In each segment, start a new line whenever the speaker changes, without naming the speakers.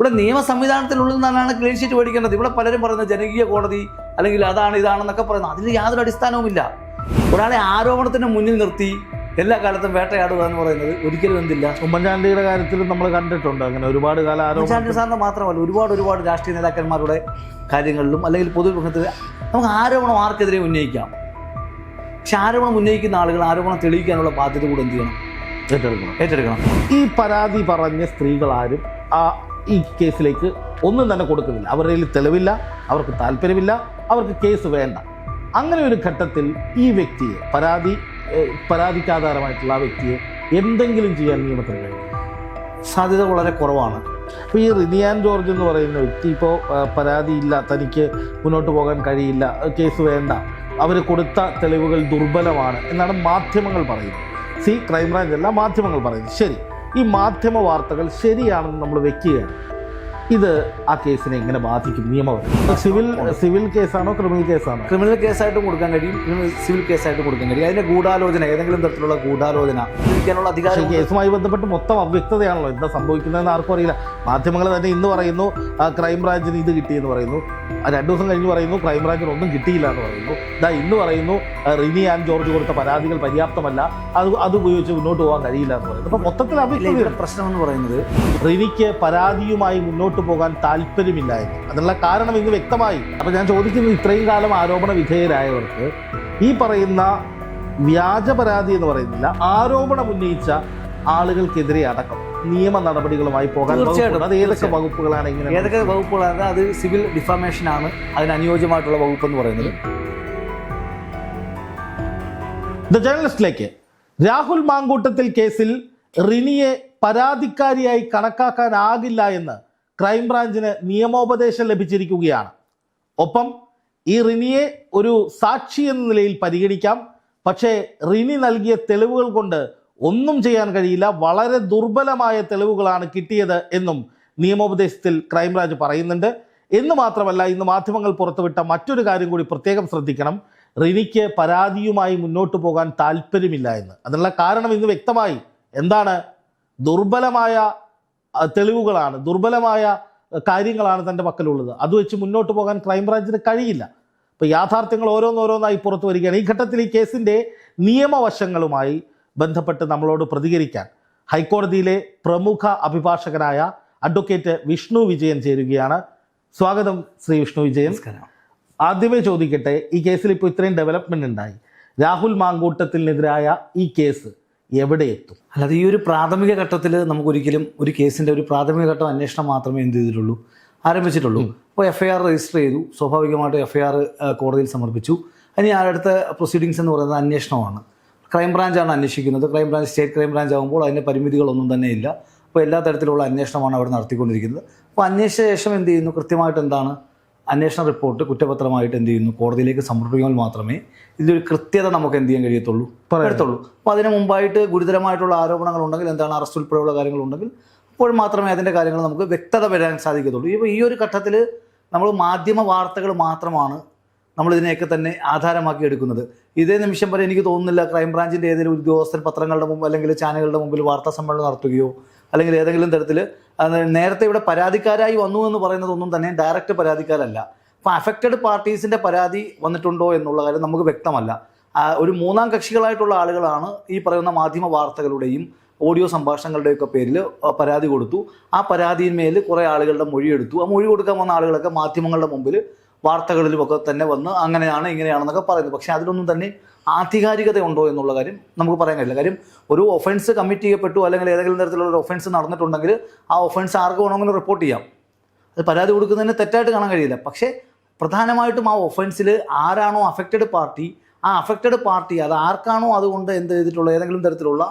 ഇവിടെ നിയമ സംവിധാനത്തിനുള്ളിൽ നിന്നാണ് ക്ലീൻ ഷീറ്റ് മേടിക്കേണ്ടത്. ഇവിടെ പലരും പറയുന്നത് ജനകീയ കോടതി അല്ലെങ്കിൽ അതാണ് ഇതാണെന്നൊക്കെ പറയുന്നത്. അതിൽ യാതൊരു അടിസ്ഥാനവുമില്ല. ഒരാളെ ആരോപണത്തിന് മുന്നിൽ നിർത്തി എല്ലാ കാലത്തും വേട്ടയാടുക എന്ന് പറയുന്നത് ഒരിക്കലും എന്തില്ല.
ഉമ്മൻചാണ്ടിയുടെ കാര്യത്തിൽ നമ്മൾ കണ്ടിട്ടുണ്ട്. അങ്ങനെ ഒരുപാട് കാലം
ഉമ്മൻചാണ്ടി സാറിന് മാത്രമല്ല ഒരുപാട് ഒരുപാട് രാഷ്ട്രീയ നേതാക്കന്മാരുടെ കാര്യങ്ങളിലും അല്ലെങ്കിൽ പൊതുവിമുഖത്തിൽ നമുക്ക് ആരോപണം ആർക്കെതിരെ ഉന്നയിക്കാം. പക്ഷെ ആരോപണം ഉന്നയിക്കുന്ന ആളുകൾ ആരോപണം തെളിയിക്കാനുള്ള ബാധ്യത കൂടെ എന്ത് ചെയ്യണം?
ഏറ്റെടുക്കണം.
ഏറ്റെടുക്കണം.
ഈ പരാതി പറഞ്ഞ സ്ത്രീകളാരും ആ ഈ കേസിലേക്ക് ഒന്നും തന്നെ കൊടുക്കുന്നില്ല. അവരുടെ കയ്യിൽ തെളിവില്ല അവർക്ക് താല്പര്യമില്ല അവർക്ക് കേസ് വേണ്ട. അങ്ങനെ ഒരു ഘട്ടത്തിൽ ഈ വ്യക്തിയെ പരാതി പരാതിക്കാധാരമായിട്ടുള്ള ആ വ്യക്തിയെ എന്തെങ്കിലും ചെയ്യാൻ നിയമത്തിന് കഴിയും?
സാധ്യത വളരെ കുറവാണ്.
അപ്പോൾ ഈ റിനിയാൻ ജോർജ് എന്ന് പറയുന്ന വ്യക്തി ഇപ്പോൾ പരാതിയില്ല തനിക്ക് മുന്നോട്ട് പോകാൻ കഴിയില്ല കേസ് വേണ്ട. അവർ കൊടുത്ത തെളിവുകൾ ദുർബലമാണ് എന്നാണ് മാധ്യമങ്ങൾ പറയുന്നത്. സി ക്രൈംബ്രാഞ്ച് അല്ല മാധ്യമങ്ങൾ പറയുന്നത്. ശരി. ഈ മാധ്യമ വാർത്തകൾ ശരിയാണെന്ന് നമ്മൾ വെക്കുകയാണ്. ഇത് ആ കേസിനെ എങ്ങനെ ബാധിക്കും? നിയമപരം സിവിൽ സിവിൽ കേസാണോ ക്രിമിനൽ കേസാണോ?
ക്രിമിനൽ കേസായിട്ടും കൊടുക്കാൻ കഴിയും. സിവിൽ കേസായിട്ടും കൊടുക്കാൻ കഴിയും. അതിന്റെ ഗൂഢാലോചന ഏതെങ്കിലും തരത്തിലുള്ള ഗൂഢാലോചന അധികാരം
കേസുമായി ബന്ധപ്പെട്ട് മൊത്തം അവ്യക്തതയാണല്ലോ എന്താ സംഭവിക്കുന്നതെന്ന് ആർക്കും അറിയില്ല. മാധ്യമങ്ങൾ തന്നെ ഇന്ന് പറയുന്നു ക്രൈംബ്രാഞ്ചിന് ഇത് കിട്ടിയെന്ന് പറയുന്നു. ആ, രണ്ടു ദിവസം കഴിഞ്ഞ് പറയുന്നു ക്രൈംബ്രാഞ്ചിന് ഒന്നും കിട്ടിയില്ല എന്ന് പറയുന്നു. ഇതാ ഇന്ന് പറയുന്നു റിനി ആൻഡ് ജോർജ് കൊടുത്ത പരാതികൾ പര്യാപ്തമല്ല അത് അത് ഉപയോഗിച്ച് മുന്നോട്ട് പോകാൻ കഴിയില്ല എന്ന് പറയുന്നു. അപ്പോൾ മൊത്തത്തിൽ
അഭിപ്രായ പ്രശ്നം എന്ന് പറയുന്നത്
റിനിക്ക് പരാതിയുമായി മുന്നോട്ട് പോകാൻ താല്പര്യമില്ല എന്ന് അതിനുള്ള കാരണം ഇന്ന് വ്യക്തമായി. അപ്പൊ ഞാൻ ചോദിക്കുന്നത് ഇത്രയും കാലം ആരോപണ വിധേയരായവർക്ക് ഈ പറയുന്ന വ്യാജ പരാതി എന്ന് പറയുന്നില്ല ആരോപണം ഉന്നയിച്ച ആളുകൾക്കെതിരെ അടക്കം. നിയമ നടപടികളുമായി പോകാൻ
തീർച്ചയായിട്ടും.
അത് ഏതൊക്കെ. വകുപ്പുകളാണ് ഇങ്ങനെ
ഏതൊക്കെ വകുപ്പുകളാണ്? അത് സിവിൽ ഡിഫാമേഷൻ ആണ് അതിന് അനുയോജ്യമായിട്ടുള്ള വകുപ്പ് എന്ന് പറയുന്നത്.
ദ ജേർണലിസ്റ്റിലേക്ക്. രാഹുൽ മാങ്കൂട്ടത്തിൽ കേസിൽ റിനിയെ പരാതിക്കാരിയായി കണക്കാക്കാനാകില്ല എന്ന് ക്രൈംബ്രാഞ്ചിന് നിയമോപദേശം ലഭിച്ചിരിക്കുകയാണ്. ഒപ്പം ഈ റിനിയെ ഒരു സാക്ഷി എന്ന നിലയിൽ പരിഗണിക്കാം. പക്ഷേ റിനി നൽകിയ തെളിവുകൾ കൊണ്ട് ഒന്നും ചെയ്യാൻ കഴിയില്ല. വളരെ ദുർബലമായ തെളിവുകളാണ് കിട്ടിയത് എന്നും നിയമോപദേശത്തിൽ ക്രൈംബ്രാഞ്ച് പറയുന്നുണ്ട്. എന്ന് മാത്രമല്ല ഇന്ന് മാധ്യമങ്ങൾ പുറത്തുവിട്ട മറ്റൊരു കാര്യം കൂടി പ്രത്യേകം ശ്രദ്ധിക്കണം. റിനിക്ക് പരാതിയുമായി മുന്നോട്ട് പോകാൻ താല്പര്യമില്ല എന്ന്. അതിനുള്ള കാരണം ഇന്ന് വ്യക്തമായി. എന്താണ്? ദുർബലമായ തെളിവുകളാണ്. ദുർബലമായ കാര്യങ്ങളാണ് തന്റെ പക്കലുള്ളത്. അത് വെച്ച് മുന്നോട്ട് പോകാൻ ക്രൈംബ്രാഞ്ചിന് കഴിയില്ല. ഇപ്പോൾ യാഥാർത്ഥ്യങ്ങൾ ഓരോന്നോരോന്നായി പുറത്തു വരികയാണ്. ഈ ഘട്ടത്തിൽ ഈ കേസിന്റെ നിയമവശങ്ങളുമായി ബന്ധപ്പെട്ട് നമ്മളോട് പ്രതികരിക്കാൻ ഹൈക്കോടതിയിലെ പ്രമുഖ അഭിഭാഷകനായ അഡ്വക്കേറ്റ് വിഷ്ണു വിജയൻ ചേരുകയാണ്. സ്വാഗതം ശ്രീ വിഷ്ണു വിജയൻ. ആദ്യമേ ചോദിക്കട്ടെ ഈ കേസിൽ ഇപ്പോൾ ഇത്രയും ഡെവലപ്മെന്റ് ഉണ്ടായി. രാഹുൽ മാങ്കൂട്ടത്തിനെതിരായ ഈ കേസ് എവിടെ എത്തും?
അല്ലാതെ ഈ ഒരു പ്രാഥമിക ഘട്ടത്തിൽ നമുക്കൊരിക്കലും ഒരു കേസിന്റെ ഒരു പ്രാഥമിക ഘട്ടം അന്വേഷണം മാത്രമേ എന്ത് ചെയ്തിട്ടുള്ളൂ? ആരംഭിച്ചിട്ടുള്ളൂ. അപ്പോൾ എഫ് ഐ ആർ രജിസ്റ്റർ ചെയ്തു. സ്വാഭാവികമായിട്ട് എഫ് ഐ ആർ കോടതിയിൽ സമർപ്പിച്ചു. ഇനി അടുത്ത പ്രൊസീഡിങ്സ് എന്ന് പറയുന്നത് അന്വേഷണമാണ്. ക്രൈംബ്രാഞ്ചാണ് അന്വേഷിക്കുന്നത്. ക്രൈംബ്രാഞ്ച് സ്റ്റേറ്റ് ക്രൈംബ്രാഞ്ച് ആകുമ്പോൾ അതിന്റെ പരിമിതികളൊന്നും തന്നെ ഇല്ല അപ്പോൾ എല്ലാ തരത്തിലുള്ള അന്വേഷണമാണ് അവിടെ നടത്തിക്കൊണ്ടിരിക്കുന്നത്. അപ്പോൾ അന്വേഷിച്ച ശേഷം എന്ത് ചെയ്യുന്നു? കൃത്യമായിട്ട് എന്താണ്? അന്വേഷണ റിപ്പോർട്ട് കുറ്റപത്രമായിട്ട് എന്ത് ചെയ്യുന്നു? കോടതിയിലേക്ക് സമർപ്പിക്കുമ്പോൾ മാത്രമേ ഇതിലൊരു കൃത്യത നമുക്ക് എന്ത് ചെയ്യാൻ കഴിയത്തുള്ളൂ? പറയത്തുള്ളൂ അപ്പോൾ അതിന് മുമ്പായിട്ട് ഗുരുതരമായിട്ടുള്ള ആരോപണങ്ങൾ ഉണ്ടെങ്കിൽ എന്താണ്? അറസ്റ്റ് ഉൾപ്പെടെയുള്ള കാര്യങ്ങളുണ്ടെങ്കിൽ അപ്പോൾ മാത്രമേ അതിന്റെ കാര്യങ്ങൾ നമുക്ക് വ്യക്തത വരാൻ സാധിക്കത്തുള്ളൂ. ഇപ്പോൾ ഈ ഒരു ഘട്ടത്തിൽ നമ്മൾ മാധ്യമ വാർത്തകൾ മാത്രമാണ് നമ്മൾ ഇതിനെയൊക്കെ തന്നെ ആധാരമാക്കി എടുക്കുന്നത്. ഇതേ നിമിഷം വരെ എനിക്ക് തോന്നുന്നില്ല ക്രൈംബ്രാഞ്ചിന്റെ ഏതെങ്കിലും ഉദ്യോഗസ്ഥർ പത്രങ്ങളുടെ മുമ്പ് അല്ലെങ്കിൽ ചാനലുകളുടെ മുമ്പിൽ വാർത്താ സമ്മേളനം നടത്തുകയോ അല്ലെങ്കിൽ ഏതെങ്കിലും തരത്തിൽ നേരത്തെ ഇവിടെ പരാതിക്കാരായി വന്നു എന്ന് പറയുന്നതൊന്നും തന്നെ ഡയറക്റ്റ് പരാതിക്കാരല്ല. അപ്പോൾ അഫക്റ്റഡ് പാർട്ടീസിന്റെ പരാതി വന്നിട്ടുണ്ടോ എന്നുള്ള കാര്യം നമുക്ക് വ്യക്തമല്ല. ഒരു മൂന്നാം കക്ഷികളായിട്ടുള്ള ആളുകളാണ് ഈ പറയുന്ന മാധ്യമ വാർത്തകളുടെയും ഓഡിയോ സംഭാഷണങ്ങളുടെയൊക്കെ പേരിൽ പരാതി കൊടുത്തു. ആ പരാതിയിന്മേൽ കുറേ ആളുകളുടെ മൊഴിയെടുത്തു. ആ മൊഴി കൊടുക്കാൻ വന്ന ആളുകളൊക്കെ മാധ്യമങ്ങളുടെ മുമ്പിൽ വാർത്തകളിലുമൊക്കെ തന്നെ വന്ന് അങ്ങനെയാണ് ഇങ്ങനെയാണെന്നൊക്കെ പറയുന്നത് പക്ഷേ അതിലൊന്നും തന്നെ ആധികാരികത ഉണ്ടോ എന്നുള്ള കാര്യം നമുക്ക് പറയാൻ കഴിയില്ല. കാര്യം ഒരു ഒഫൻസ് കമ്മിറ്റ് ചെയ്യപ്പെട്ടു അല്ലെങ്കിൽ ഏതെങ്കിലും തരത്തിലുള്ള ഒരു ഒഫൻസ് നടന്നിട്ടുണ്ടെങ്കിൽ ആ ഒഫൻസ് ആർക്ക് വേണമെങ്കിലും റിപ്പോർട്ട് ചെയ്യാം. അത് പരാതി കൊടുക്കുന്നതിന് തെറ്റായിട്ട് കാണാൻ കഴിയില്ല. പക്ഷേ പ്രധാനമായിട്ടും ആ ഒഫൻസിൽ ആരാണോ അഫക്റ്റഡ് പാർട്ടി ആ അഫക്റ്റഡ് പാർട്ടി അത് ആർക്കാണോ അതുകൊണ്ട് എന്ത് ചെയ്തിട്ടുള്ള ഏതെങ്കിലും തരത്തിലുള്ള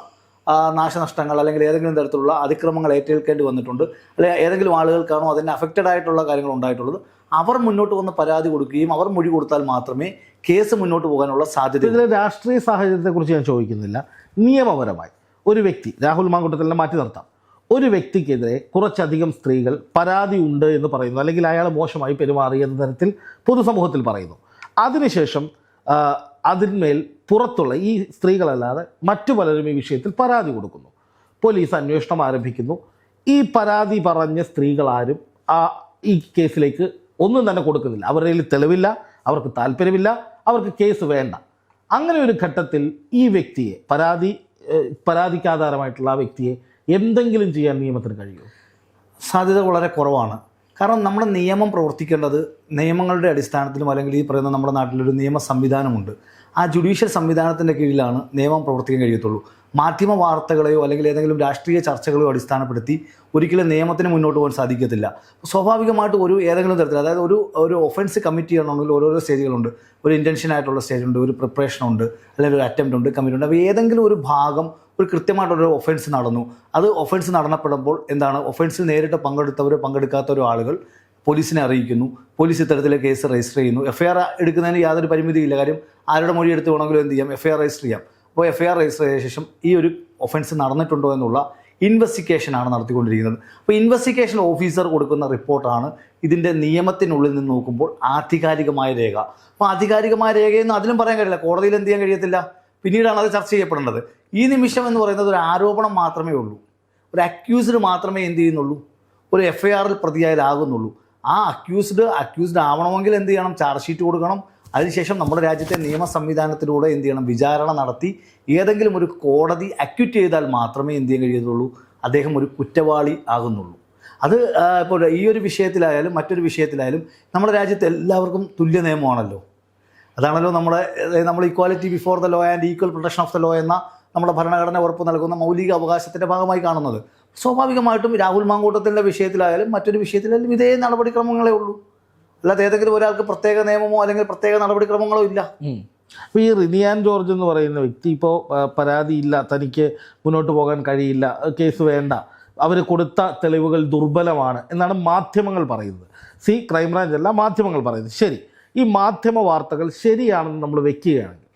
നാശനഷ്ടങ്ങൾ അല്ലെങ്കിൽ ഏതെങ്കിലും തരത്തിലുള്ള അതിക്രമങ്ങൾ ഏറ്റെടുക്കേണ്ടി വന്നിട്ടുണ്ട്. അല്ലെങ്കിൽ ഏതെങ്കിലും ആളുകൾക്കാണോ അതിന്റെ അഫക്റ്റഡ് ആയിട്ടുള്ള കാര്യങ്ങൾ ഉണ്ടായിട്ടുള്ളത്. അവർ മുന്നോട്ട് വന്ന് പരാതി കൊടുക്കുകയും അവർ മൊഴി കൊടുത്താൽ മാത്രമേ കേസ് മുന്നോട്ട് പോകാനുള്ള സാധ്യത
ഇതിലെ രാഷ്ട്രീയ സാഹചര്യത്തെക്കുറിച്ച് ഞാൻ ചോദിക്കുന്നില്ല. നിയമപരമായി ഒരു വ്യക്തി രാഹുൽ മാങ്കൂട്ടത്തിനെ മാറ്റി നിർത്താം. ഒരു വ്യക്തിക്കെതിരെ കുറച്ചധികം സ്ത്രീകൾ പരാതി ഉണ്ട് എന്ന് പറയുന്നു. അല്ലെങ്കിൽ അയാൾ മോശമായി പെരുമാറി എന്ന തരത്തിൽ പൊതുസമൂഹത്തിൽ പറയുന്നു. അതിനുശേഷം അതിന്മേൽ പുറത്തുള്ള ഈ സ്ത്രീകളല്ലാതെ മറ്റു പലരും ഈ വിഷയത്തിൽ പരാതി കൊടുക്കുന്നു. പോലീസ് അന്വേഷണം ആരംഭിക്കുന്നു. ഈ പരാതി പറഞ്ഞ സ്ത്രീകളാരും ആ ഈ കേസിലേക്ക് ഒന്നും തന്നെ കൊടുക്കുന്നില്ല. അവരുടെ കയ്യിൽ തെളിവില്ല അവർക്ക് താല്പര്യമില്ല അവർക്ക് കേസ് വേണ്ട. അങ്ങനെ ഒരു ഘട്ടത്തിൽ ഈ വ്യക്തിയെ പരാതി പരാതിക്ക് ആധാരമായിട്ടുള്ള ആ വ്യക്തിയെ എന്തെങ്കിലും ചെയ്യാൻ നിയമത്തിന് കഴിയുമോ?
സാധ്യത വളരെ കുറവാണ്. കാരണം നമ്മുടെ നിയമം പ്രവർത്തിക്കേണ്ടത് നിയമങ്ങളുടെ അടിസ്ഥാനത്തിലും അല്ലെങ്കിൽ ഈ പറയുന്ന നമ്മുടെ നാട്ടിലൊരു നിയമ സംവിധാനമുണ്ട് ആ ജുഡീഷ്യൽ സംവിധാനത്തിന്റെ കീഴിലാണ് നിയമം പ്രവർത്തിക്കാൻ കഴിയത്തുള്ളൂ. മാധ്യമ വാർത്തകളെയോ അല്ലെങ്കിൽ ഏതെങ്കിലും രാഷ്ട്രീയ ചർച്ചകളെയോ അടിസ്ഥാനപ്പെടുത്തി ഒരിക്കലും നിയമത്തിന് മുന്നോട്ട് പോകാൻ സാധിക്കത്തില്ല. സ്വാഭാവികമായിട്ട് ഒരു ഏതെങ്കിലും തരത്തിൽ അതായത് ഒരു ഒരു ഒഫൻസ് കമ്മിറ്റ് ചെയ്യണമെങ്കിൽ ഓരോരോ സ്റ്റേജുകളുണ്ട്. ഒരു ഇന്റൻഷൻ ആയിട്ടുള്ള സ്റ്റേജ് ഉണ്ട് ഒരു പ്രിപ്പറേഷൻ ഉണ്ട് അല്ലെങ്കിൽ ഒരു അറ്റംപ്റ്റ് ഉണ്ട് കമ്മിറ്റി ഉണ്ട്. അപ്പോൾ ഏതെങ്കിലും ഒരു ഭാഗം ഒരു കൃത്യമായിട്ടൊരു ഒഫൻസ് നടന്നു. അത് ഒഫൻസ് നടന്നപ്പെടുമ്പോൾ എന്താണ്? ഒഫൻസിൽ നേരിട്ട് പങ്കെടുത്തവരോ പങ്കെടുക്കാത്തവരോ ആളുകൾ പോലീസിനെ അറിയിക്കുന്നു. പോലീസ് ഇത്തരത്തിലെ കേസ് രജിസ്റ്റർ ചെയ്യുന്നു. എഫ്ഐആർ എടുക്കുന്നതിന് യാതൊരു പരിമിതിയില്ല. കാര്യം ആരുടെ മൊഴി എടുത്ത് വേണമെങ്കിലും എന്ത് ചെയ്യാം? എഫ്ഐആർ രജിസ്റ്റർ ചെയ്യാം. അപ്പോൾ എഫ് ഐ ആർ രജിസ്റ്റർ ചെയ്ത ശേഷം ഈ ഒരു ഒഫൻസ് നടന്നിട്ടുണ്ടോ എന്നുള്ള ഇൻവെസ്റ്റിഗേഷനാണ് നടത്തിക്കൊണ്ടിരിക്കുന്നത്. അപ്പോൾ ഇൻവെസ്റ്റിഗേഷൻ ഓഫീസർ കൊടുക്കുന്ന റിപ്പോർട്ടാണ് ഇതിന്റെ നിയമത്തിനുള്ളിൽ നിന്ന് നോക്കുമ്പോൾ ആധികാരികമായ രേഖ. അപ്പോൾ ആധികാരികമായ രേഖയെന്ന് അതിലും പറയാൻ കഴിയില്ല. കോടതിയിൽ എന്ത് ചെയ്യാൻ കഴിയത്തില്ല? പിന്നീടാണ് അത് ചർച്ച ചെയ്യപ്പെടേണ്ടത്. ഈ നിമിഷം എന്ന് പറയുന്നത് ഒരു ആരോപണം മാത്രമേ ഉള്ളൂ. ഒരു അക്യൂസ്ഡ് മാത്രമേ എന്ത് ചെയ്യുന്നുള്ളൂ? ഒരു എഫ് ഐ ആറിൽ പ്രതിയായാലാകുന്നുള്ളൂ ആ അക്യൂസ്ഡ് അക്യൂസ്ഡ് ആവണമെങ്കിൽ എന്ത് ചെയ്യണം? ചാർജ് ഷീറ്റ് കൊടുക്കണം. അതിനുശേഷം നമ്മുടെ രാജ്യത്തെ നിയമ സംവിധാനത്തിലൂടെ എന്ത് ചെയ്യണം? വിചാരണ നടത്തി ഏതെങ്കിലും ഒരു കോടതി അക്യൂറ്റ് ചെയ്താൽ മാത്രമേ എന്ത് ചെയ്യാൻ കഴിയത്തുള്ളൂ? അദ്ദേഹം ഒരു കുറ്റവാളി ആകുന്നുള്ളൂ. അത് ഇപ്പോൾ ഈ ഒരു വിഷയത്തിലായാലും മറ്റൊരു വിഷയത്തിലായാലും നമ്മുടെ രാജ്യത്ത് എല്ലാവർക്കും തുല്യ നിയമമാണല്ലോ. അതാണല്ലോ നമ്മുടെ നമ്മൾ equality before the law and equal protection of the law എന്ന നമ്മുടെ ഭരണഘടന ഉറപ്പ് നൽകുന്ന മൗലിക അവകാശത്തിന്റെ ഭാഗമായി കാണുന്നത്. സ്വാഭാവികമായിട്ടും രാഹുൽ മാങ്കൂട്ടത്തിന്റെ വിഷയത്തിലായാലും മറ്റൊരു വിഷയത്തിലായാലും ഇതേ നടപടിക്രമങ്ങളേ ഉള്ളൂ. അല്ലാതെ ഏതെങ്കിലും ഒരാൾക്ക് പ്രത്യേക നിയമമോ അല്ലെങ്കിൽ പ്രത്യേക നടപടിക്രമങ്ങളോ ഇല്ല.
അപ്പോൾ ഈ റിനിയാൻ ജോർജ് എന്ന് പറയുന്ന വ്യക്തി ഇപ്പോൾ പരാതിയില്ല തനിക്ക് മുന്നോട്ട് പോകാൻ കഴിയില്ല കേസ് വേണ്ട. അവർ കൊടുത്ത തെളിവുകൾ ദുർബലമാണ് എന്നാണ് മാധ്യമങ്ങൾ പറയുന്നത്. സി ക്രൈംബ്രാഞ്ച് അല്ല മാധ്യമങ്ങൾ പറയുന്നത്. ശരി ഈ മാധ്യമ വാർത്തകൾ ശരിയാണെന്ന് നമ്മൾ വെക്കുകയാണെങ്കിൽ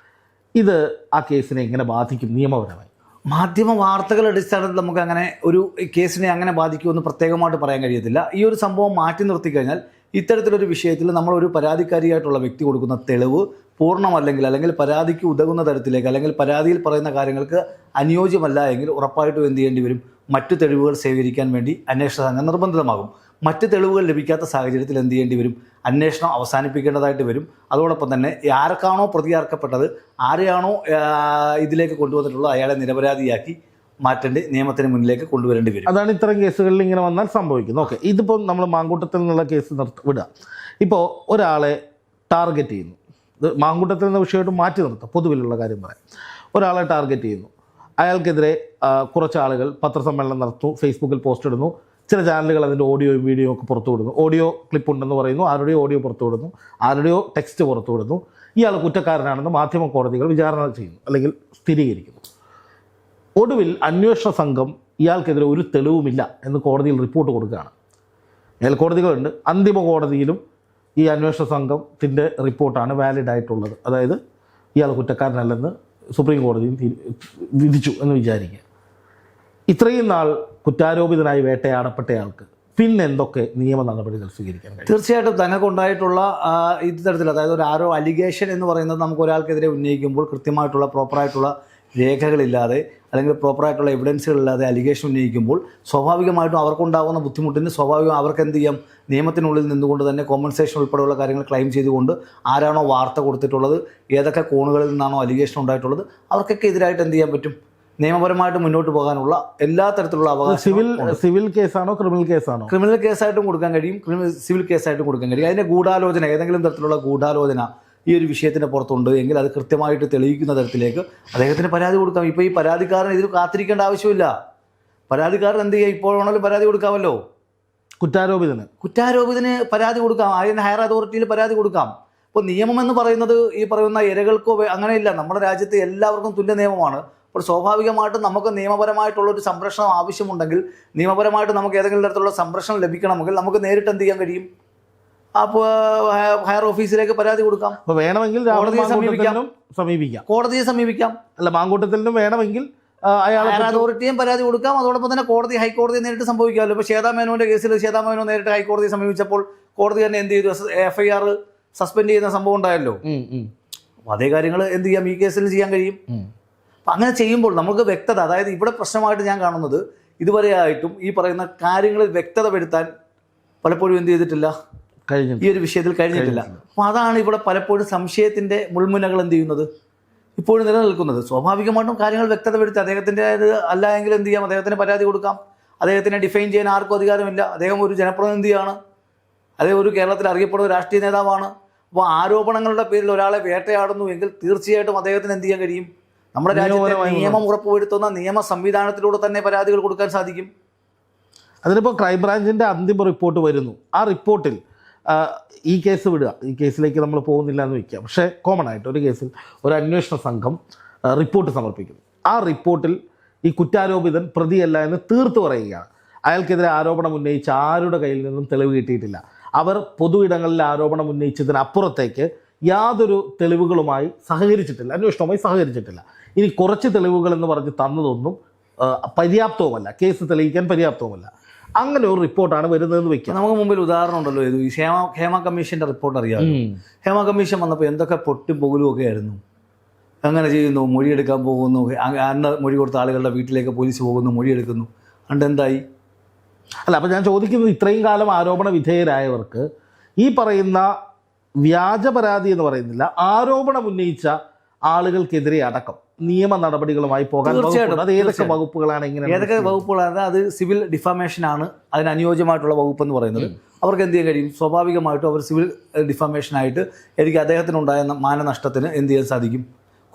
ഇത് ആ കേസിനെ എങ്ങനെ ബാധിക്കും നിയമപരമായി?
മാധ്യമ വാർത്തകൾ അടിസ്ഥാനത്തിൽ നമുക്ക് അങ്ങനെ ഒരു കേസിനെ അങ്ങനെ ബാധിക്കുമെന്ന് പ്രത്യേകമായിട്ട് പറയാൻ കഴിയത്തില്ല. ഈ ഒരു സംഭവം മാറ്റി നിർത്തി കഴിഞ്ഞാൽ ഇത്തരത്തിലൊരു വിഷയത്തിൽ നമ്മൾ ഒരു പരാതിക്കാരിയായിട്ടുള്ള വ്യക്തി കൊടുക്കുന്ന തെളിവ് പൂർണമല്ലെങ്കിൽ അല്ലെങ്കിൽ പരാതിക്ക് ഉതകുന്ന തരത്തിലേക്ക് അല്ലെങ്കിൽ പരാതിയിൽ പറയുന്ന കാര്യങ്ങൾക്ക് അനുയോജ്യമല്ല എങ്കിൽ ഉറപ്പായിട്ടും എന്ത് ചെയ്യേണ്ടി വരും? മറ്റു തെളിവുകൾ സ്വീകരിക്കാൻ വേണ്ടി അന്വേഷണ സംഘം നിർബന്ധിതമാകും. മറ്റ് തെളിവുകൾ ലഭിക്കാത്ത സാഹചര്യത്തിൽ എന്ത് ചെയ്യേണ്ടി വരും? അന്വേഷണം അവസാനിപ്പിക്കേണ്ടതായിട്ട് വരും. അതോടൊപ്പം തന്നെ ആർക്കാണോ പ്രതിയാർക്കപ്പെട്ടത് ആരെയാണോ ഇതിലേക്ക് കൊണ്ടുവന്നിട്ടുള്ളത് അയാളെ നിരപരാധിയാക്കി മാറ്റേണ്ടി നിയമത്തിന് മുന്നിലേക്ക് കൊണ്ടുവരേണ്ടി വരും.
അതാണ് ഇത്തരം കേസുകളിൽ ഇങ്ങനെ വന്നാൽ സംഭവിക്കുന്നത്. ഓക്കെ ഇതിപ്പോൾ നമ്മൾ മാങ്കൂട്ടത്തിൽ നിന്നുള്ള കേസ് നിർത്തി വിടുക ഇപ്പോൾ ഒരാളെ ടാർഗറ്റ് ചെയ്യുന്നു. ഇത് മാങ്കൂട്ടത്തിൽ നിന്ന് വിഷയമായിട്ട് മാറ്റി നിർത്താം. പൊതുവിലുള്ള കാര്യം പറയാം. ഒരാളെ ടാർഗറ്റ് ചെയ്യുന്നു. അയാൾക്കെതിരെ കുറച്ച് ആളുകൾ പത്രസമ്മേളനം നടത്തുന്നു ഫേസ്ബുക്കിൽ പോസ്റ്റ് ഇടുന്നു. ചില ചാനലുകൾ അതിന്റെ ഓഡിയോയും വീഡിയോ ഒക്കെ പുറത്തു വിടുന്നു. ഓഡിയോ ക്ലിപ്പ് ഉണ്ടെന്ന് പറയുന്നു ആരുടെയോ ഓഡിയോ പുറത്തു വിടുന്നു ആരുടെയോ ടെക്സ്റ്റ് പുറത്തു വിടുന്നു. ഇയാൾ കുറ്റക്കാരനാണെന്ന് മാധ്യമ കോടതികൾ വിചാരണ ചെയ്യുന്നു അല്ലെങ്കിൽ സ്ഥിരീകരിക്കുന്നു. ഒടുവിൽ അന്വേഷണ സംഘം ഇയാൾക്കെതിരെ ഒരു തെളിവുമില്ല എന്ന് കോടതിയിൽ റിപ്പോർട്ട് കൊടുക്കുകയാണ്. മേൽക്കോടതികളുണ്ട് അന്തിമ കോടതിയിലും ഈ അന്വേഷണ സംഘത്തിന്റെ റിപ്പോർട്ടാണ് വാലിഡ് ആയിട്ടുള്ളത്. അതായത് ഇയാൾ കുറ്റക്കാരനല്ലെന്ന് സുപ്രീം കോടതിയും വിധിച്ചു എന്ന് വിചാരിക്കുക. ഇത്രയും നാൾ കുറ്റാരോപിതനായി വേട്ടയാടപ്പെട്ടയാൾക്ക് പിന്നെ എന്തൊക്കെ നിയമ നടപടികൾ സ്വീകരിക്കാൻ
തീർച്ചയായിട്ടും തനക്കുണ്ടായിട്ടുള്ള ഇത്തരത്തിൽ അതായത് ഒരു ആരോ അലിഗേഷൻ എന്ന് പറയുന്നത് നമുക്ക് ഒരാൾക്കെതിരെ ഉന്നയിക്കുമ്പോൾ കൃത്യമായിട്ടുള്ള പ്രോപ്പറായിട്ടുള്ള രേഖകളില്ലാതെ അല്ലെങ്കിൽ പ്രോപ്പറായിട്ടുള്ള എവിഡൻസുകളില്ലാതെ അലിഗേഷൻ ഉന്നയിക്കുമ്പോൾ സ്വാഭാവികമായിട്ടും അവർക്കുണ്ടാകുന്ന ബുദ്ധിമുട്ടിന് സ്വാഭാവികം അവർക്ക് എന്ത് ചെയ്യാം? നിയമത്തിനുള്ളിൽ നിന്നുകൊണ്ട് തന്നെ കോമ്പൻസേഷൻ ഉൾപ്പെടെയുള്ള കാര്യങ്ങൾ ക്ലെയിം ചെയ്തുകൊണ്ട് ആരാണോ വാർത്ത കൊടുത്തിട്ടുള്ളത് ഏതൊക്കെ കോണുകളിൽ നിന്നാണോ അലിഗേഷൻ ഉണ്ടായിട്ടുള്ളത് അവർക്കൊക്കെ എതിരായിട്ട് എന്ത് ചെയ്യാൻ പറ്റും? നിയമപരമായിട്ട് മുന്നോട്ട് പോകാനുള്ള എല്ലാ തരത്തിലുള്ള അവകാശം
സിവിൽ സിവിൽ കേസാണോ ക്രിമിനൽ കേസാണോ?
ക്രിമിനൽ കേസായിട്ടും കൊടുക്കാൻ കഴിയും. സിവിൽ കേസായിട്ടും കൊടുക്കാൻ കഴിയും. അതിന്റെ ഗൂഢാലോചന ഏതെങ്കിലും തരത്തിലുള്ള ഗൂഢാലോചന ഈ ഒരു വിഷയത്തിന്റെ പുറത്തുണ്ട്. എങ്കിൽ അത് കൃത്യമായിട്ട് തെളിയിക്കുന്ന തരത്തിലേക്ക് അദ്ദേഹത്തിന് പരാതി കൊടുക്കാം. ഇപ്പോൾ ഈ പരാതിക്കാരൻ ഇതിൽ കാത്തിരിക്കേണ്ട ആവശ്യമില്ല. പരാതിക്കാരൻ എന്ത് ചെയ്യുക ഇപ്പോഴാണല്ലോ പരാതി കൊടുക്കാമല്ലോ.
കുറ്റാരോപിതന്.
കുറ്റാരോപിതന് പരാതി കൊടുക്കാം. അതിന് ഹയർ അതോറിറ്റിയിൽ പരാതി കൊടുക്കാം. ഇപ്പോൾ നിയമം എന്ന് പറയുന്നത് ഈ പറയുന്ന ഇരകൾക്കോ അങ്ങനെയില്ല. നമ്മുടെ രാജ്യത്ത് എല്ലാവർക്കും തുല്യ നിയമമാണ്. അപ്പോൾ സ്വാഭാവികമായിട്ടും നമുക്ക് നിയമപരമായിട്ടുള്ള ഒരു സംരക്ഷണം ആവശ്യമുണ്ടെങ്കിൽ നിയമപരമായിട്ട് നമുക്ക് ഏതെങ്കിലും തരത്തിലുള്ള സംരക്ഷണം ലഭിക്കണമെങ്കിൽ നമുക്ക് നേരിട്ട് എന്ത് ചെയ്യാൻ കഴിയും? അപ്പോൾ ഹയർ ഓഫീസിലേക്ക് പരാതി കൊടുക്കാം.
വേണമെങ്കിൽ
കോടതിയെ
സമീപിക്കാം. സമീപിക്കാം.
കോടതിയെ സമീപിക്കാം.
അല്ല മാങ്കൂട്ടത്തിനും വേണമെങ്കിൽ അയാളെ
ഹയർ അതോറിറ്റിയും പരാതി കൊടുക്കാം. അതോടൊപ്പം തന്നെ കോടതി ഹൈക്കോടതിയെ നേരിട്ട് സംഭവിക്കാമല്ലോ. ഇപ്പോൾ ശ്വേതാ മേനോന്റെ കേസിൽ ശ്വേതാ മേനോ നേരിട്ട് ഹൈക്കോടതിയെ സമീപിച്ചപ്പോൾ കോടതി തന്നെ എന്ത് ചെയ്തു? എഫ് ഐ ആർ സസ്പെൻഡ് ചെയ്യുന്ന സംഭവം ഉണ്ടായല്ലോ. അപ്പോൾ അതേ കാര്യങ്ങൾ എന്ത് ചെയ്യാം? ഈ കേസിൽ ചെയ്യാൻ കഴിയും. അപ്പം അങ്ങനെ ചെയ്യുമ്പോൾ നമുക്ക് വ്യക്തത അതായത് ഇവിടെ പ്രശ്നമായിട്ട് ഞാൻ കാണുന്നത് ഇതുവരെ ആയിട്ടും ഈ പറയുന്ന കാര്യങ്ങളിൽ വ്യക്തത വരുത്താൻ പലപ്പോഴും എന്ത് ചെയ്തിട്ടില്ല? ഈ ഒരു വിഷയത്തിൽ കഴിഞ്ഞിട്ടില്ല. അപ്പോൾ അതാണ് ഇവിടെ പലപ്പോഴും സംശയത്തിന്റെ മുൾമുനകൾ എന്ത് ചെയ്യുന്നത്? ഇപ്പോഴും നിലനിൽക്കുന്നത്. സ്വാഭാവികമായിട്ടും കാര്യങ്ങൾ വ്യക്തത വരുത്തി അദ്ദേഹത്തിന്റെ അല്ല എങ്കിൽ എന്ത് ചെയ്യാം? അദ്ദേഹത്തിന് പരാതി കൊടുക്കാം. അദ്ദേഹത്തിനെ ഡിഫൈൻ ചെയ്യാൻ ആർക്കും അധികാരമില്ല. അദ്ദേഹം ഒരു ജനപ്രതിനിധിയാണ്. അദ്ദേഹം ഒരു കേരളത്തിൽ അറിയപ്പെടുന്ന രാഷ്ട്രീയ നേതാവാണ്. അപ്പോൾ ആരോപണങ്ങളുടെ പേരിൽ ഒരാളെ വേട്ടയാടുന്നു എങ്കിൽ തീർച്ചയായിട്ടും അദ്ദേഹത്തിന് എന്ത് ചെയ്യാൻ കഴിയും? നമ്മുടെ രാജ്യത്തെ നിയമം ഉറപ്പുവരുത്തുന്ന നിയമ സംവിധാനത്തിലൂടെ തന്നെ പരാതികൾ കൊടുക്കാൻ സാധിക്കും.
അതിനിപ്പോൾ ക്രൈംബ്രാഞ്ചിന്റെ അന്തിമ റിപ്പോർട്ട് വരുന്നു. ആ റിപ്പോർട്ടിൽ ഈ കേസ് വിടുക. ഈ കേസിലേക്ക് നമ്മൾ പോകുന്നില്ല എന്ന് വയ്ക്കുക. പക്ഷേ കോമൺ ആയിട്ട് ഒരു കേസിൽ ഒരു അന്വേഷണ സംഘം റിപ്പോർട്ട് സമർപ്പിക്കുന്നു. ആ റിപ്പോർട്ടിൽ ഈ കുറ്റാരോപിതൻ പ്രതിയല്ല എന്ന് തീർത്തു പറയുകയാണ്. അയാൾക്കെതിരെ ആരോപണം ഉന്നയിച്ച ആരുടെ കയ്യിൽ നിന്നും തെളിവ് കിട്ടിയിട്ടില്ല. അവർ പൊതു ഇടങ്ങളിൽ ആരോപണം ഉന്നയിച്ചതിനപ്പുറത്തേക്ക് യാതൊരു തെളിവുകളുമായി സഹകരിച്ചിട്ടില്ല. അന്വേഷണവുമായി സഹകരിച്ചിട്ടില്ല. ഇനി കുറച്ച് തെളിവുകൾ എന്ന് പറഞ്ഞ് തന്നതൊന്നും പര്യാപ്തവുമല്ല. കേസ് തെളിയിക്കാൻ പര്യാപ്തവുമല്ല. അങ്ങനെ ഒരു റിപ്പോർട്ടാണ് വരുന്നതെന്ന് വെക്കുക
നമുക്ക് മുമ്പിൽ ഉദാഹരണം ഉണ്ടല്ലോ ഇത്. ഈ ഹേമ ഹേമ കമ്മീഷന്റെ റിപ്പോർട്ട് അറിയാം ഹേമ കമ്മീഷൻ വന്നപ്പോൾ എന്തൊക്കെ പൊട്ടും പൊകലും ഒക്കെ ആയിരുന്നു അങ്ങനെ ചെയ്യുന്നു മൊഴിയെടുക്കാൻ പോകുന്നു അന്ന അന്ന് മൊഴി കൊടുത്ത ആളുകളുടെ വീട്ടിലേക്ക് പോലീസ് പോകുന്നു മൊഴിയെടുക്കുന്നു. അണ്ട് എന്തായി?
അല്ല അപ്പം ഞാൻ ചോദിക്കുന്നത് ഇത്രയും കാലം ആരോപണ വിധേയരായവർക്ക് ഈ പറയുന്ന വ്യാജ പരാതി എന്ന് പറയുന്നില്ല ആരോപണം ഉന്നയിച്ച ആളുകൾക്കെതിരെ അടക്കം. നിയമ നടപടികളുമായി പോകാൻ
തീർച്ചയായിട്ടും.
അത് ഏതൊക്കെ. വകുപ്പുകളാണ് ഇങ്ങനെ
ഏതൊക്കെ വകുപ്പുകളാണ്? അത് സിവിൽ ഡിഫാമേഷൻ ആണ് അതിന് അനുയോജ്യമായിട്ടുള്ള വകുപ്പ് എന്ന് പറയുന്നത് അവർക്ക് എന്ത് ചെയ്യാൻ കഴിയും? സ്വാഭാവികമായിട്ടും അവർ സിവിൽ ഡിഫാമേഷനായിട്ട് എനിക്ക് അദ്ദേഹത്തിനുണ്ടായ ഉണ്ടായ മാനനഷ്ടത്തിന് എന്ത് ചെയ്യാൻ സാധിക്കും?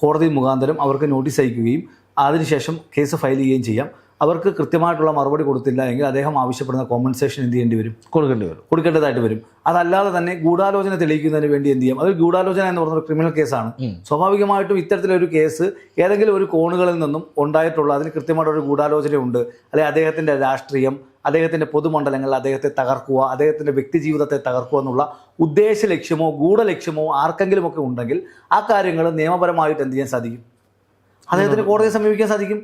കോടതി മുഖാന്തരം അവർക്ക് നോട്ടീസ് അയക്കുകയും അതിനുശേഷം കേസ് ഫയൽ ചെയ്യുകയും ചെയ്യാം. അവർക്ക് കൃത്യമായിട്ടുള്ള മറുപടി കൊടുത്തില്ല എങ്കിൽ അദ്ദേഹം ആവശ്യപ്പെടുന്ന കോമ്പൻസേഷൻ എന്ത് ചെയ്യേണ്ടി വരും?
കൊടുക്കേണ്ടി വരും.
കൊടുക്കേണ്ടതായിട്ട് വരും. അതല്ലാതെ തന്നെ ഗൂഢാലോചന തെളിയിക്കുന്നതിന് വേണ്ടി എന്ത് ചെയ്യും? അത് ഗൂഢാലോചന എന്ന് പറയുന്ന ഒരു ക്രിമിനൽ കേസാണ്. സ്വാഭാവികമായിട്ടും ഇത്തരത്തിലൊരു കേസ് ഏതെങ്കിലും ഒരു കോണുകളിൽ നിന്നും ഉണ്ടായിട്ടുള്ള അതിന് കൃത്യമായിട്ടൊരു ഗൂഢാലോചനയുണ്ട് അല്ലെങ്കിൽ അദ്ദേഹത്തിന്റെ രാഷ്ട്രീയം അദ്ദേഹത്തിന്റെ പൊതുമണ്ഡലങ്ങളിൽ അദ്ദേഹത്തെ തകർക്കുക അദ്ദേഹത്തിന്റെ വ്യക്തിജീവിതത്തെ തകർക്കുക എന്നുള്ള ഉദ്ദേശ ലക്ഷ്യമോ ഗൂഢലക്ഷ്യമോ ആർക്കെങ്കിലുമൊക്കെ ഉണ്ടെങ്കിൽ ആ കാര്യങ്ങൾ നിയമപരമായിട്ട് എന്ത് ചെയ്യാൻ സാധിക്കും? അദ്ദേഹത്തിന് കോടതിയെ സമീപിക്കാൻ സാധിക്കും?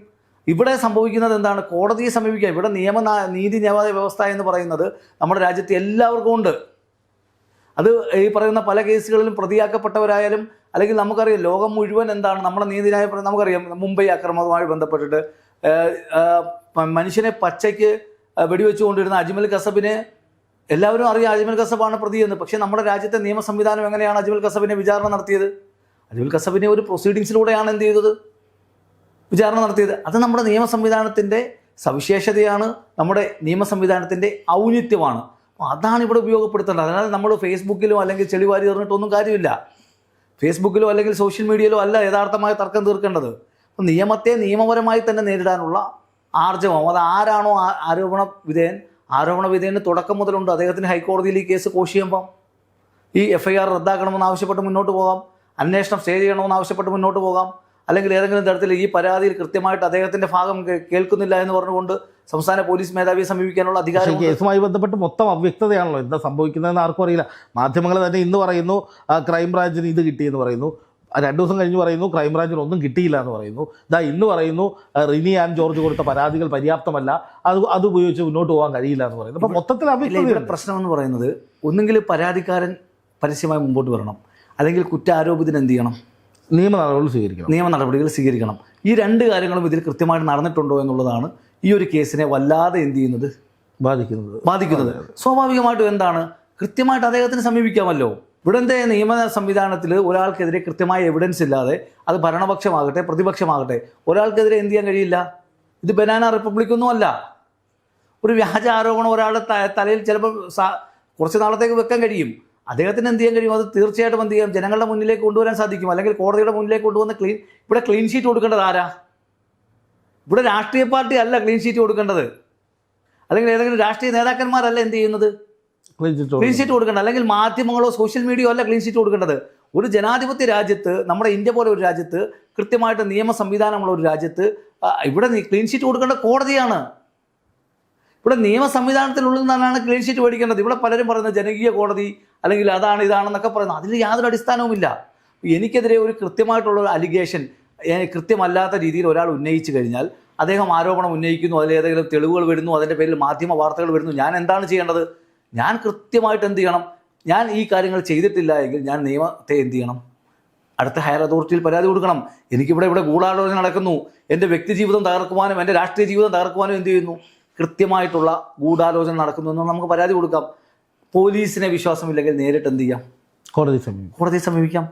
ഇവിടെ സംഭവിക്കുന്നത് എന്താണ്? കോടതിയെ സമീപിക്കുക ഇവിടെ നിയമ നീതി നിയമ വ്യവസ്ഥ എന്ന് പറയുന്നത് നമ്മുടെ രാജ്യത്ത് എല്ലാവർക്കും ഉണ്ട്. അത് ഈ പറയുന്ന പല കേസുകളിലും പ്രതിയാക്കപ്പെട്ടവരായാലും അല്ലെങ്കിൽ നമുക്കറിയാം ലോകം മുഴുവൻ എന്താണ്? നമ്മുടെ നീതിന്യായ നമുക്കറിയാം മുംബൈ അക്രമവുമായി ബന്ധപ്പെട്ടിട്ട് മനുഷ്യനെ പച്ചയ്ക്ക് വെടിവെച്ചുകൊണ്ടിരുന്ന അജ്മൽ കസബിനെ എല്ലാവരും അറിയാം അജ്മൽ കസബാണ് പ്രതിയെന്ന് പക്ഷേ നമ്മുടെ രാജ്യത്തെ നിയമ സംവിധാനം എങ്ങനെയാണ് അജ്മൽ കസബിനെ വിചാരണ നടത്തിയത്? അജ്മൽ കസബിനെ ഒരു പ്രൊസീഡിങ്സിലൂടെയാണ് എന്ത് ചെയ്തത്? വിചാരണ നടത്തിയത്. അത് നമ്മുടെ നിയമ സംവിധാനത്തിന്റെ സവിശേഷതയാണ് നമ്മുടെ നിയമ സംവിധാനത്തിന്റെ ഔന്നിത്യമാണ്. അതാണ് ഇവിടെ ഉപയോഗപ്പെടുത്തേണ്ടത്. അതിനാൽ നമ്മൾ ഫേസ്ബുക്കിലോ അല്ലെങ്കിൽ ചെളിവാരി തീർന്നിട്ടൊന്നും കാര്യമില്ല. ഫേസ്ബുക്കിലോ അല്ലെങ്കിൽ സോഷ്യൽ മീഡിയയിലോ അല്ല യഥാർത്ഥമായ തർക്കം തീർക്കേണ്ടത്. അപ്പോൾ നിയമത്തെ നിയമപരമായി തന്നെ നേരിടാനുള്ള ആർജവം. അത് ആരാണോ ആരോപണ വിധേയൻ? ആരോപണ വിധേയന് തുടക്കം മുതലുണ്ട്. അദ്ദേഹത്തിന് ഹൈക്കോടതിയിൽ ഈ കേസ് കോഷ് ചെയ്യുമ്പം. ഈ എഫ് ഐ ആർ റദ്ദാക്കണമെന്ന് ആവശ്യപ്പെട്ട് മുന്നോട്ട് പോകാം. അന്വേഷണം സ്റ്റേ ചെയ്യണമെന്ന് ആവശ്യപ്പെട്ട് മുന്നോട്ട് പോകാം. അല്ലെങ്കിൽ ഏതെങ്കിലും തരത്തിൽ ഈ പരാതിയിൽ കൃത്യമായിട്ട് അദ്ദേഹത്തിന്റെ ഭാഗം കേൾക്കുന്നില്ല എന്ന് പറഞ്ഞുകൊണ്ട് സംസ്ഥാന പോലീസ് മേധാവിയെ സമീപിക്കാനുള്ള അധികാരം
കേസുമായി ബന്ധപ്പെട്ട് മൊത്തം അവ്യക്തതയാണല്ലോ. എന്താ സംഭവിക്കുന്നതെന്ന് ആർക്കും അറിയില്ല. മാധ്യമങ്ങൾ തന്നെ ഇന്ന് പറയുന്നു ക്രൈം ക്രൈംബ്രാഞ്ചിന് ഇത് കിട്ടിയെന്ന് പറയുന്നു. രണ്ടു ദിവസം കഴിഞ്ഞ് പറയുന്നു ക്രൈംബ്രാഞ്ചിന് ഒന്നും കിട്ടിയില്ല എന്ന് പറയുന്നു. ഇതാ ഇന്ന് പറയുന്നു റിനി ആൻഡ് ജോർജ് കൊടുത്ത പരാതികൾ പര്യാപ്തമല്ല. അത് അത് ഉപയോഗിച്ച് മുന്നോട്ട് പോകാൻ കഴിയില്ല എന്ന് പറയുന്നു. അപ്പം മൊത്തത്തിൽ അവ്യക്തതയുണ്ട്.
പ്രശ്നം എന്ന് പറയുന്നത് ഒന്നുകിൽ പരാതിക്കാരൻ പരസ്യമായി മുമ്പോട്ട് വരണം. അല്ലെങ്കിൽ കുറ്റാരോപിതൻ എന്ത് ചെയ്യണം?
നിയമ നടപടികൾ സ്വീകരിക്കണം.
നിയമ നടപടികൾ സ്വീകരിക്കണം. ഈ രണ്ട് കാര്യങ്ങളും ഇതിൽ കൃത്യമായിട്ട് നടന്നിട്ടുണ്ടോ എന്നുള്ളതാണ് ഈ ഒരു കേസിനെ വല്ലാതെ എന്ത് ചെയ്യുന്നത്?
ബാധിക്കുന്നത്.
ബാധിക്കുന്നത്. സ്വാഭാവികമായിട്ടും എന്താണ്? കൃത്യമായിട്ട് അദ്ദേഹത്തിന് സമീപിക്കാമല്ലോ. ഇവിടുത്തെ നിയമ സംവിധാനത്തിൽ ഒരാൾക്കെതിരെ കൃത്യമായ എവിഡൻസ് ഇല്ലാതെ അത് ഭരണപക്ഷമാകട്ടെ പ്രതിപക്ഷമാകട്ടെ ഒരാൾക്കെതിരെ എന്ത് ചെയ്യാൻ കഴിയില്ല? ഇത് ബനാന റിപ്പബ്ലിക് ഒന്നും അല്ല. ഒരു വ്യാജ ആരോപണം ഒരാളുടെ തലയിൽ ചിലപ്പോൾ കുറച്ച് നാളത്തേക്ക് വെക്കാൻ കഴിയും. അദ്ദേഹത്തിന് എന്ത് ചെയ്യാൻ കഴിയും? അത് തീർച്ചയായിട്ടും എന്ത് ചെയ്യാം? ജനങ്ങളുടെ മുന്നിലേക്ക് കൊണ്ടുവരാൻ സാധിക്കും. അല്ലെങ്കിൽ കോടതിയുടെ മുന്നിലേക്ക് കൊണ്ടുവന്ന ക്ലീൻ ഇവിടെ ക്ലീൻ ഷീറ്റ് കൊടുക്കേണ്ടത് ആരാ? ഇവിടെ രാഷ്ട്രീയ പാർട്ടി അല്ല ക്ലീൻ ഷീറ്റ് കൊടുക്കേണ്ടത്. അല്ലെങ്കിൽ ഏതെങ്കിലും രാഷ്ട്രീയ നേതാക്കന്മാരല്ല എന്ത് ചെയ്യുന്നത്?
ക്ലീൻ ഷീറ്റ്
ക്ലീൻ ഷീറ്റ് കൊടുക്കേണ്ടത്. അല്ലെങ്കിൽ മാധ്യമങ്ങളോ സോഷ്യൽ മീഡിയയോ അല്ല ക്ലീൻ ഷീറ്റ് കൊടുക്കേണ്ടത്. ഒരു ജനാധിപത്യ രാജ്യത്ത് നമ്മുടെ ഇന്ത്യ പോലെ ഒരു രാജ്യത്ത് കൃത്യമായിട്ട് നിയമ സംവിധാനമുള്ള ഒരു രാജ്യത്ത് ഇവിടെ ക്ലീൻ ഷീറ്റ് കൊടുക്കേണ്ട കോടതിയാണ്. ഇവിടെ നിയമ സംവിധാനത്തിനുള്ളിൽ നിന്നാണ് ക്ലീൻ ഷീറ്റ് മേടിക്കേണ്ടത്. ഇവിടെ പലരും പറയുന്നത് ജനകീയ കോടതി അല്ലെങ്കിൽ അതാണ് ഇതാണെന്നൊക്കെ പറയുന്നത് അതിന് യാതൊരു അടിസ്ഥാനവുമില്ല. എനിക്കെതിരെ ഒരു കൃത്യമായിട്ടുള്ള ഒരു അലിഗേഷൻ കൃത്യമല്ലാത്ത രീതിയിൽ ഒരാൾ ഉന്നയിച്ചു കഴിഞ്ഞാൽ അദ്ദേഹം ആരോപണം ഉന്നയിക്കുന്നു അതിൽ ഏതെങ്കിലും തെളിവുകൾ വരുന്നു അതിന്റെ പേരിൽ മാധ്യമ വാർത്തകൾ വരുന്നു. ഞാൻ എന്താണ് ചെയ്യേണ്ടത്? ഞാൻ കൃത്യമായിട്ട് എന്ത് ചെയ്യണം? ഞാൻ ഈ കാര്യങ്ങൾ ചെയ്തിട്ടില്ല എങ്കിൽ ഞാൻ നിയമത്തെ എന്ത് ചെയ്യണം? അടുത്ത ഹയർ അതോറിറ്റിയിൽ പരാതി കൊടുക്കണം. എനിക്കിവിടെ ഇവിടെ ഗൂഢാലോചന നടക്കുന്നു. എന്റെ വ്യക്തി ജീവിതം തകർക്കുവാനും എന്റെ രാഷ്ട്രീയ ജീവിതം തകർക്കുവാനും എന്ത് ചെയ്യുന്നു? കൃത്യമായിട്ടുള്ള ഗൂഢാലോചന നടക്കുന്നു എന്ന് നമുക്ക് പരാതി കൊടുക്കാം. പോലീസിനെ വിശ്വാസമില്ലെങ്കിൽ നേരിട്ട് എന്ത് ചെയ്യാം?
കോടതി സമീപം
കോടതിയെ സമീപിക്കാം.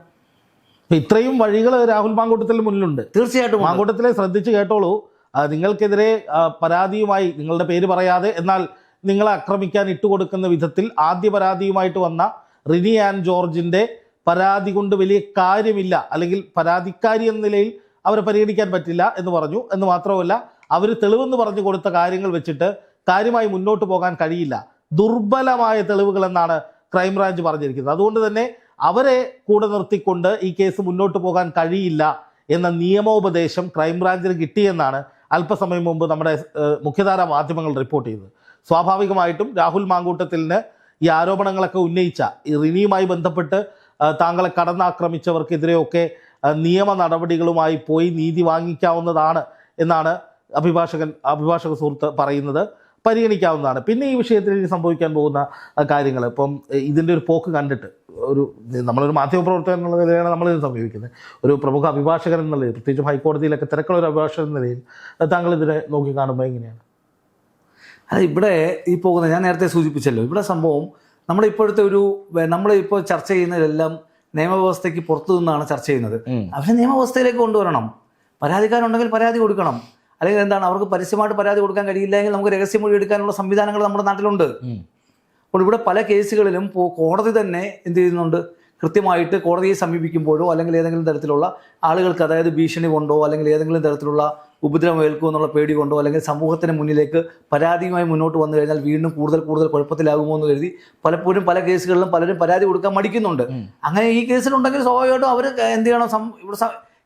ഇത്രയും വഴികൾ രാഹുൽ മാങ്കൂട്ടത്തിന് മുന്നിലുണ്ട്.
തീർച്ചയായിട്ടും.
മാങ്കൂട്ടത്തിലെ ശ്രദ്ധിച്ച് കേട്ടോളൂ. നിങ്ങൾക്കെതിരെ പരാതിയുമായി നിങ്ങളുടെ പേര് പറയാതെ എന്നാൽ നിങ്ങളെ ആക്രമിക്കാൻ ഇട്ടുകൊടുക്കുന്ന വിധത്തിൽ ആദ്യ പരാതിയുമായിട്ട് വന്ന റിനി ആൻഡ് ജോർജിന്റെ പരാതി കൊണ്ട് വലിയ കാര്യമില്ല. അല്ലെങ്കിൽ പരാതിക്കാരി എന്ന നിലയിൽ അവരെ പരിഗണിക്കാൻ പറ്റില്ല എന്ന് പറഞ്ഞു. എന്ന് മാത്രമല്ല അവർ തെളിവെന്ന് പറഞ്ഞു കൊടുത്ത കാര്യങ്ങൾ വെച്ചിട്ട് കാര്യമായി മുന്നോട്ട് പോകാൻ കഴിയില്ല. ദുർബലമായ തെളിവുകൾ എന്നാണ് ക്രൈംബ്രാഞ്ച് പറഞ്ഞിരിക്കുന്നത്. അതുകൊണ്ട് തന്നെ അവരെ കൂടെ നിർത്തിക്കൊണ്ട് ഈ കേസ് മുന്നോട്ട് പോകാൻ കഴിയില്ല എന്ന നിയമോപദേശം ക്രൈംബ്രാഞ്ചിന് കിട്ടിയെന്നാണ് അല്പസമയം മുമ്പ് നമ്മുടെ മുഖ്യധാര മാധ്യമങ്ങൾ റിപ്പോർട്ട് ചെയ്തത്. സ്വാഭാവികമായിട്ടും രാഹുൽ മാങ്കൂട്ടത്തിലിന് ഈ ആരോപണങ്ങളൊക്കെ ഉന്നയിച്ച ഈ റിനിയുമായി ബന്ധപ്പെട്ട് താങ്കളെ കടന്നാക്രമിച്ചവർക്കെതിരെയൊക്കെ നിയമ നടപടികളുമായി പോയി നീതി വാങ്ങിക്കാവുന്നതാണ് എന്നാണ് അഭിഭാഷകൻ അഭിഭാഷക സുഹൃത്ത് പറയുന്നത്. പരിഗണിക്കാവുന്നതാണ്. പിന്നെ ഈ വിഷയത്തിൽ ഇനി സംഭവിക്കാൻ പോകുന്ന കാര്യങ്ങൾ. ഇപ്പം ഇതിന്റെ ഒരു പോക്ക് കണ്ടിട്ട് ഒരു നമ്മളൊരു മാധ്യമപ്രവർത്തകൻ എന്നുള്ള നിലയിലാണ് നമ്മളിത് സമീപിക്കുന്നത്. ഒരു പ്രമുഖ അഭിഭാഷകൻ എന്നുള്ള നിലയിൽ പ്രത്യേകിച്ചും ഹൈക്കോടതിയിലൊക്കെ തിരക്കുള്ള ഒരു അഭിഭാഷകൻ എന്ന നിലയിൽ താങ്കൾ ഇതിനെ നോക്കി കാണുമ്പോൾ എങ്ങനെയാണ്?
അത് ഇവിടെ ഈ പോകുന്ന ഞാൻ നേരത്തെ സൂചിപ്പിച്ചല്ലോ ഇവിടെ സംഭവം നമ്മുടെ ഇപ്പോഴത്തെ ഒരു നമ്മൾ ഇപ്പോൾ ചർച്ച ചെയ്യുന്നതിലെല്ലാം നിയമവ്യവസ്ഥയ്ക്ക് പുറത്തു നിന്നാണ് ചർച്ച ചെയ്യുന്നത്. അവരെ നിയമവ്യവസ്ഥയിലേക്ക് കൊണ്ടുവരണം. പരാതിക്കാരുണ്ടെങ്കിൽ പരാതി കൊടുക്കണം. അല്ലെങ്കിൽ എന്താണ് അവർക്ക് പരസ്യമായിട്ട് പരാതി കൊടുക്കാൻ കഴിയില്ലെങ്കിൽ നമുക്ക് രഹസ്യമൊഴി എടുക്കാനുള്ള സംവിധാനങ്ങൾ നമ്മുടെ നാട്ടിലുണ്ട്. അപ്പോൾ ഇവിടെ പല കേസുകളിലും കോടതി തന്നെ എന്ത് ചെയ്യുന്നുണ്ട് കൃത്യമായിട്ട് കോടതിയെ സമീപിക്കുമ്പോഴോ അല്ലെങ്കിൽ ഏതെങ്കിലും തരത്തിലുള്ള ആളുകൾക്ക് അതായത് ഭീഷണി കൊണ്ടോ അല്ലെങ്കിൽ ഏതെങ്കിലും തരത്തിലുള്ള ഉപദ്രവം ഏൽക്കുമോ എന്നുള്ള പേടി കൊണ്ടോ അല്ലെങ്കിൽ സമൂഹത്തിന് മുന്നിലേക്ക് പരാതിയുമായി മുന്നോട്ട് വന്നു കഴിഞ്ഞാൽ വീണ്ടും കൂടുതൽ കൂടുതൽ കുഴപ്പത്തിലാകുമോ എന്ന് കരുതി പലപ്പോഴും പല കേസുകളിലും പലരും പരാതി കൊടുക്കാൻ മടിക്കുന്നുണ്ട്. അങ്ങനെ ഈ കേസിലുണ്ടെങ്കിൽ സ്വാഭാവികമായിട്ടും അവർ എന്ത് ചെയ്യണം ഇവിടെ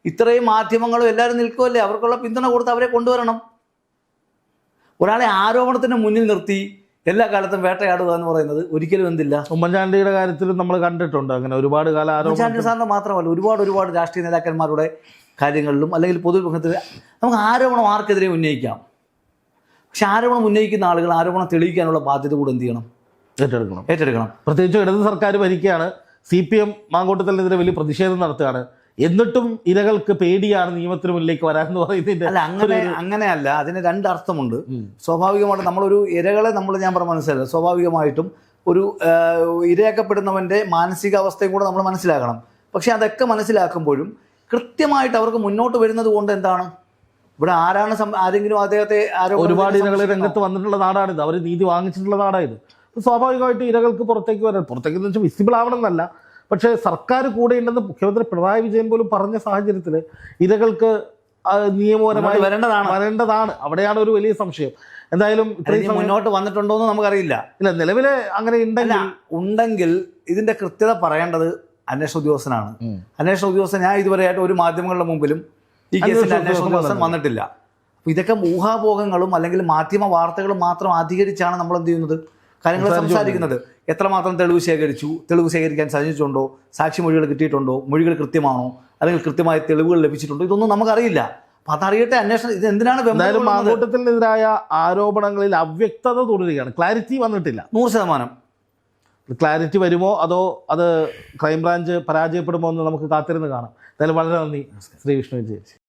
ഇത്രയും മാധ്യമങ്ങളും എല്ലാവരും നിൽക്കുമല്ലേ അവർക്കുള്ള പിന്തുണ കൊടുത്ത് അവരെ കൊണ്ടുവരണം. ഒരാളെ ആരോപണത്തിന് മുന്നിൽ നിർത്തി എല്ലാ കാലത്തും വേട്ടയാടുക എന്ന് പറയുന്നത് ഒരിക്കലും എന്തില്ല.
ഉമ്മൻചാണ്ടിയുടെ കാര്യത്തിലും നമ്മൾ കണ്ടിട്ടുണ്ട് അങ്ങനെ ഒരുപാട് കാലം
ഉമ്മൻചാണ്ടി സാറിന് മാത്രമല്ല ഒരുപാട് ഒരുപാട് രാഷ്ട്രീയ നേതാക്കന്മാരുടെ കാര്യങ്ങളിലും അല്ലെങ്കിൽ പൊതുമുഖത്തിൽ നമുക്ക് ആരോപണം ആർക്കെതിരെ ഉന്നയിക്കാം? പക്ഷെ ആരോപണം ഉന്നയിക്കുന്ന ആളുകൾ ആരോപണം തെളിയിക്കാനുള്ള ബാധ്യത കൂടെ എന്ത് ചെയ്യണം?
ഏറ്റെടുക്കണം.
ഏറ്റെടുക്കണം.
പ്രത്യേകിച്ച് ഇടത് സർക്കാർ ഭരിക്കുകയാണ്. സി പി എം മാങ്കോട്ടത്തിനെതിരെ വലിയ പ്രതിഷേധം നടത്തുകയാണ്. എന്നിട്ടും ഇരകൾക്ക് പേടിയാണ് നിയമത്തിന് മുന്നിലേക്ക് വരാൻ എന്ന് പറയുന്നതിന്റെ
അല്ല അങ്ങനെ അങ്ങനെയല്ല. അതിന്
രണ്ടർത്ഥമുണ്ട്.
സ്വാഭാവികമായിട്ടും നമ്മളൊരു ഇരകളെ നമ്മൾ ഞാൻ പറഞ്ഞ മനസ്സിലാക്കുക സ്വാഭാവികമായിട്ടും ഒരു ഇരയാക്കപ്പെടുന്നവന്റെ മാനസികാവസ്ഥയും കൂടെ നമ്മൾ മനസ്സിലാക്കണം പക്ഷെ അതൊക്കെ മനസ്സിലാക്കുമ്പോഴും കൃത്യമായിട്ട് അവർക്ക് മുന്നോട്ട് വരുന്നത് കൊണ്ട് എന്താണ്? ഇവിടെ ആരാണ് ആരെങ്കിലും അദ്ദേഹത്തെ
ഒരുപാട്
ഇരകളെ?
രംഗത്ത് വന്നിട്ടുള്ള നാടാണിത്. അവർ നീതി വാങ്ങിച്ചിട്ടുള്ള നാടാണിത്. സ്വാഭാവികമായിട്ട് ഇരകൾക്ക് പുറത്തേക്ക് വരാൻ പുറത്തേക്ക് എന്ന് വെച്ചാൽ വിസിബിൾ ആവണമെന്നല്ല. പക്ഷേ സർക്കാർ കൂടെ ഉണ്ടെന്ന് മുഖ്യമന്ത്രി പിണറായി വിജയൻ പോലും പറഞ്ഞ സാഹചര്യത്തിൽ ഇരകൾക്ക് നിയമപരമായി
വരേണ്ടതാണ്.
വരേണ്ടതാണ്. അവിടെയാണ് ഒരു വലിയ സംശയം. എന്തായാലും ഇത്രയും
മുന്നോട്ട് വന്നിട്ടുണ്ടോ എന്ന് നമുക്കറിയില്ല.
ഇല്ല നിലവിലെ അങ്ങനെ
ഉണ്ടല്ല
ഉണ്ടെങ്കിൽ
ഉണ്ടെങ്കിൽ ഇതിന്റെ കൃത്യത പറയേണ്ടത് അന്വേഷണ ഉദ്യോഗസ്ഥനാണ്. അന്വേഷണ ഉദ്യോഗസ്ഥൻ ഞാൻ ഇതുവരെയായിട്ട് ഒരു മാധ്യമങ്ങളുടെ മുമ്പിലും ഈ കേസിന്റെ
അന്വേഷണ ഉദ്യോഗസ്ഥൻ
ഉദ്യോഗസ്ഥൻ വന്നിട്ടില്ല. അപ്പൊ ഇതൊക്കെ ഊഹാപോഹങ്ങളും അല്ലെങ്കിൽ മാധ്യമ വാർത്തകളും മാത്രം അധികരിച്ചാണ് നമ്മൾ എന്ത് ചെയ്യുന്നത്? കാര്യങ്ങൾ സംസാരിക്കുന്നത്. എത്രമാത്രം തെളിവ് ശേഖരിച്ചു? തെളിവ് ശേഖരിക്കാൻ സാധിച്ചിട്ടുണ്ടോ? സാക്ഷിമൊഴികൾ കിട്ടിയിട്ടുണ്ടോ? മൊഴികൾ കൃത്യമാണോ? അല്ലെങ്കിൽ കൃത്യമായ തെളിവുകൾ ലഭിച്ചിട്ടുണ്ടോ? ഇതൊന്നും നമുക്കറിയില്ല. അപ്പൊ അതറിയട്ടെ അന്വേഷണം ഇത് എന്തിനാണ്
എന്തായാലും? മാങ്കൂട്ടത്തിനെതിരായ ആരോപണങ്ങളിൽ അവ്യക്തത തുടരുകയാണ്. ക്ലാരിറ്റി വന്നിട്ടില്ല.
നൂറ് ശതമാനം.
ക്ലാരിറ്റി വരുമോ? അതോ അത് ക്രൈംബ്രാഞ്ച് പരാജയപ്പെടുമോ എന്ന് നമുക്ക് കാത്തിരുന്ന് കാണാം. എന്തായാലും വളരെ നന്ദി. ശ്രീ വിഷ്ണു വിജയ്.